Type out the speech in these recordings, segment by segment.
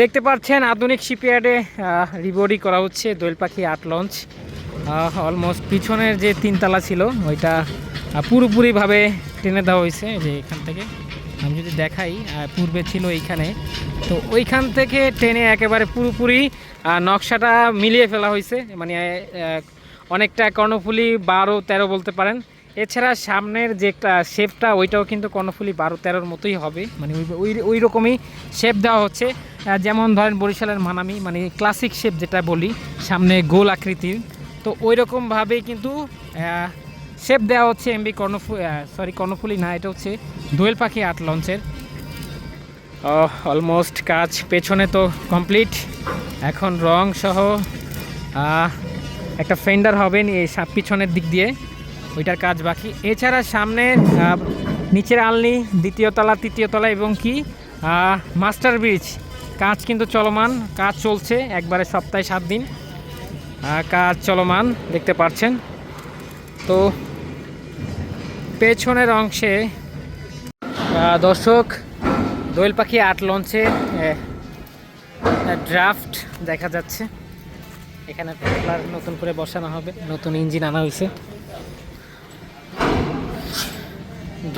দেখতে পাচ্ছেন আধুনিক শিপইয়ার্ডে রিবোডি করা হচ্ছে, দোয়েল পাখি আট লঞ্চ অলমোস্ট পিছনের যে তিনতলা ছিল, ওইটা পুরোপুরিভাবে টেনে দেওয়া হয়েছে যে এখান থেকে। আমি যদি দেখাই পূর্বে ছিল এইখানে। তো ওইখান থেকে টেনে একেবারে পুরোপুরি নকশাটা মিলিয়ে ফেলা হয়েছে। মানে অনেকটা কর্ণফুলি বারো তেরো বলতে পারেন। এছাড়া সামনের যে শেপটা ওইটাও কিন্তু কর্ণফুলি বারো তেরোর মতোই হবে। মানে ওই ওই রকমই শেপ দেওয়া হচ্ছে। যেমন ধরেন বরিশালের মানামি মানে ক্লাসিক শেপ যেটা বলি, সামনে গোল আকৃতির। তো ওই রকমভাবেই কিন্তু শেপ দেওয়া হচ্ছে এমবি কর্ণফু সরি কর্ণফুলি না, এটা হচ্ছে দোয়েল পাখি আট লঞ্চের। অলমোস্ট কাজ পেছনে তো কমপ্লিট এখন রং সহ একটা ফেন্ডার হবে নি- এই সা- পিছনের দিক দিয়ে। ওইটার কাজ বাকি। এছাড়া সামনে নিচের আলনি, দ্বিতীয় তলা, তৃতীয় তলা এবং কি মাস্টার ব্রিজ। কাজ কিন্তু চলমান, কাজ চলছে, একবারে সপ্তাহে সাত দিন। কাজ চলমান, দেখতে পাচ্ছেন তো পেছনের অংশে দর্শক, দোয়েল পাখি আট লঞ্চে ড্রাফট দেখা যাচ্ছে। এখানে নতুন করে বসানো হবে, নতুন ইঞ্জিন আনা হয়েছে। এই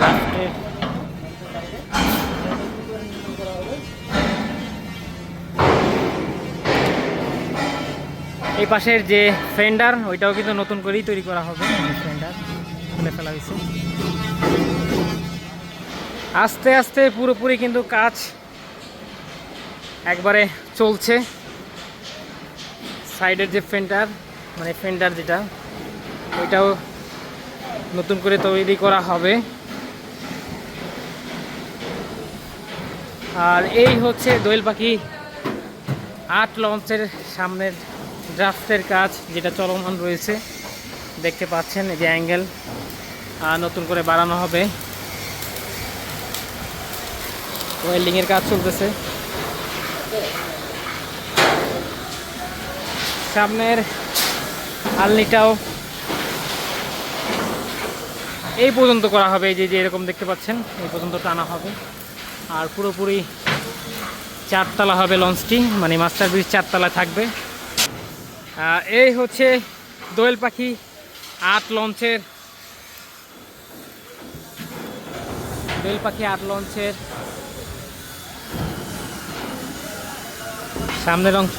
পাশের যে ফেন্ডার ওইটাও কিন্তু নতুন করেই তৈরি করা হবে। ফেন্ডার খুলে ফেলা হয়েছে। আস্তে আস্তে পুরোপুরি কিন্তু কাজ একবারে চলছে। সাইডের যে ফেন্ডার মানে ফেন্ডার যেটা, ওইটাও নতুন করে তৈরি করা হবে। আর এই হচ্ছে দোয়েল পাখি আট লঞ্চের সামনের ড্রাফটের কাজ, যেটা চলমান রয়েছে। দেখতে পাচ্ছেন এই যে অ্যাঙ্গেল নতুন করে বাড়ানো হবে। ওয়েল্ডিংয়ের কাজ চলতেছে। সামনের আলনিটাও এই পর্যন্ত করা হবে, এই যে যে এরকম দেখতে পাচ্ছেন, এই পর্যন্ত টানা হবে। আর পুরোপুরি চারতলা হবে লঞ্চটি মানে মাস্টার ব্রিজ চারতলা থাকবে এই হচ্ছে দোয়েল পাখি আট লঞ্চের, দোয়েল পাখি আট লঞ্চের সামনের অংশ।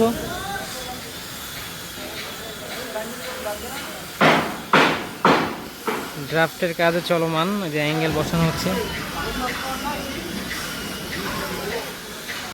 ড্রাফটের কাজে চলমান যে অ্যাঙ্গেল বসানো হচ্ছে।